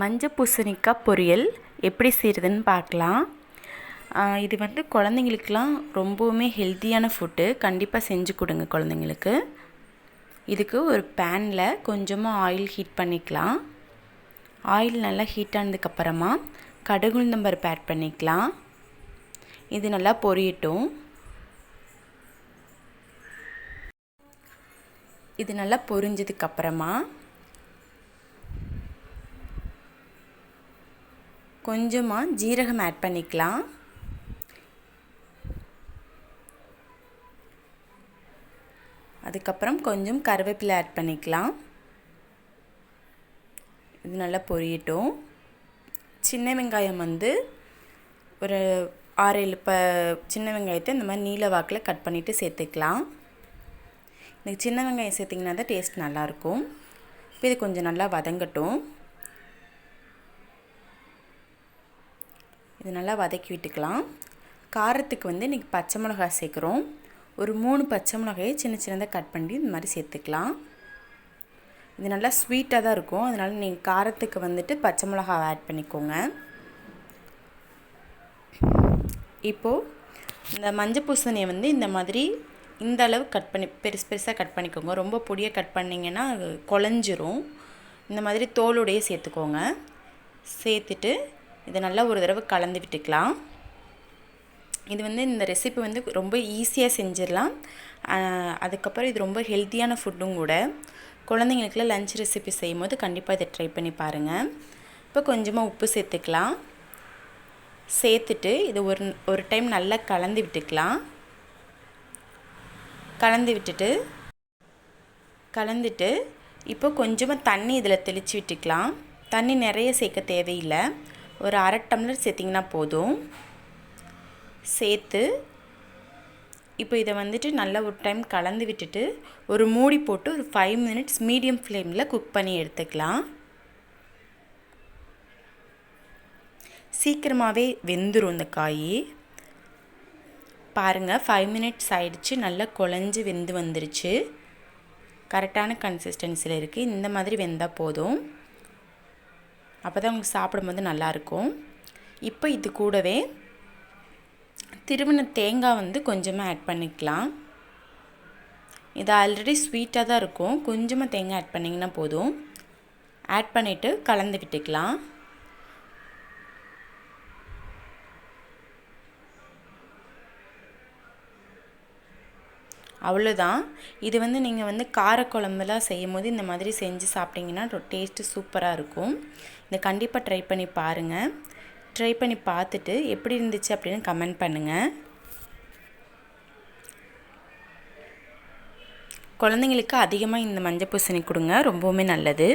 மஞ்சள் பூசணிக்காய் பொரியல் எப்படி செய்கிறதுன்னு பார்க்கலாம். இது வந்து குழந்தைங்களுக்குலாம் ரொம்பவுமே ஹெல்த்தியான ஃபுட்டு கண்டிப்பாக செஞ்சு கொடுங்க குழந்தைங்களுக்கு. இதுக்கு ஒரு பேனில் கொஞ்சமாக ஆயில் ஹீட் பண்ணிக்கலாம். ஆயில் நல்லா ஹீட் ஆனதுக்கப்புறமா கடுகுழுந்தம்பருப்பு ஆட் பண்ணிக்கலாம். இது நல்லா பொரியட்டும். இது நல்லா பொரிஞ்சதுக்கப்புறமா கொஞ்சமாக ஜீரகம் ஆட் பண்ணிக்கலாம். அதுக்கப்புறம் கொஞ்சம் கருவேப்பிலை ஆட் பண்ணிக்கலாம். இது நல்லா பொரியட்டும். சின்ன வெங்காயம் வந்து ஒரு ஆறு ஏழு ப சின்ன வெங்காயத்தை இந்த மாதிரி நீல வாக்கில் கட் பண்ணிவிட்டு சேர்த்துக்கலாம். இந்த சின்ன வெங்காயம் சேர்த்திங்கன்னா தான் டேஸ்ட் நல்லாயிருக்கும். இப்போ இது கொஞ்சம் நல்லா வதங்கட்டும். இது நல்லா வதக்கி விட்டுக்கலாம். காரத்துக்கு வந்து இன்றைக்கி பச்சை மிளகாய் சேர்க்குறோம். ஒரு மூணு பச்சை மிளகாயை சின்ன சின்னதாக கட் பண்ணி இந்த மாதிரி சேர்த்துக்கலாம். இது நல்லா ஸ்வீட்டாக தான் இருக்கும். அதனால் நீங்கள் காரத்துக்கு வந்துட்டு பச்சை மிளகாவை ஆட் பண்ணிக்கோங்க. இப்போது இந்த மஞ்சள் பூசணியை வந்து இந்த மாதிரி இந்த அளவு கட் பண்ணி பெருசு பெருசாக கட் பண்ணிக்கோங்க. ரொம்ப பொடியாக கட் பண்ணிங்கன்னா குழஞ்சிரும். இந்த மாதிரி தோலுடைய சேர்த்துக்கோங்க. சேர்த்துட்டு இதை நல்லா ஒரு தடவை கலந்து விட்டுக்கலாம். இது வந்து இந்த ரெசிபி வந்து ரொம்ப ஈஸியாக செஞ்சிடலாம். அதுக்கப்புறம் இது ரொம்ப ஹெல்த்தியான ஃபுட்டும் கூட. குழந்தைங்களுக்குலாம் லஞ்ச் ரெசிபி செய்யும் போது கண்டிப்பாக இதை ட்ரை பண்ணி பாருங்கள் இப்போ கொஞ்சமாக உப்பு சேர்த்துக்கலாம். சேர்த்துட்டு இது ஒரு ஒரு டைம் நல்லா கலந்து விட்டுக்கலாம். கலந்து விட்டுட்டு கலந்துட்டு இப்போ கொஞ்சமாக தண்ணி இதில் தெளித்து விட்டுக்கலாம். தண்ணி நிறைய சேர்க்க தேவையில்லை. ஒரு அரை டம்ளர் சேர்த்திங்கன்னா போதும். சேர்த்து இப்போ இதை வந்துட்டு நல்லா ஒரு டைம் கலந்து விட்டுட்டு ஒரு மூடி போட்டு ஒரு ஃபைவ் மினிட்ஸ் மீடியம் ஃப்ளேமில் குக் பண்ணி எடுத்துக்கலாம். சீக்கிரமாகவே வெந்துடும் இந்த காய். பாருங்கள் ஃபைவ் மினிட்ஸ் ஆயிடுச்சு நல்லா குழஞ்சி வெந்து வந்துருச்சு. கரெக்டான கன்சிஸ்டன்சியில் இருக்குது இந்த மாதிரி வெந்தால் போதும். அப்போ தான் உங்களுக்கு சாப்பிடும்போது நல்லாயிருக்கும். இப்போ இது கூடவே திருமண தேங்காய் வந்து கொஞ்சமாக ஆட் பண்ணிக்கலாம். இது ஆல்ரெடி ஸ்வீட்டாக தான் இருக்கும். கொஞ்சமாக தேங்காய் ஆட் பண்ணிங்கன்னா போதும். ஆட் பண்ணிவிட்டு கலந்து விட்டுக்கலாம். அவ்வளோதான் இது வந்து நீங்கள் வந்து காரக்குழம்புலாம் செய்யும் போது இந்த மாதிரி செஞ்சு சாப்பிட்டிங்கன்னா டேஸ்ட்டு சூப்பராக இருக்கும். இதை கண்டிப்பாக ட்ரை பண்ணி பாருங்கள் ட்ரை பண்ணி பார்த்துட்டு எப்படி இருந்துச்சு அப்படின்னு கமெண்ட் பண்ணுங்கள் குழந்தைங்களுக்கு அதிகமாக இந்த மஞ்சள் பூசணி கொடுங்க ரொம்பவுமே நல்லது.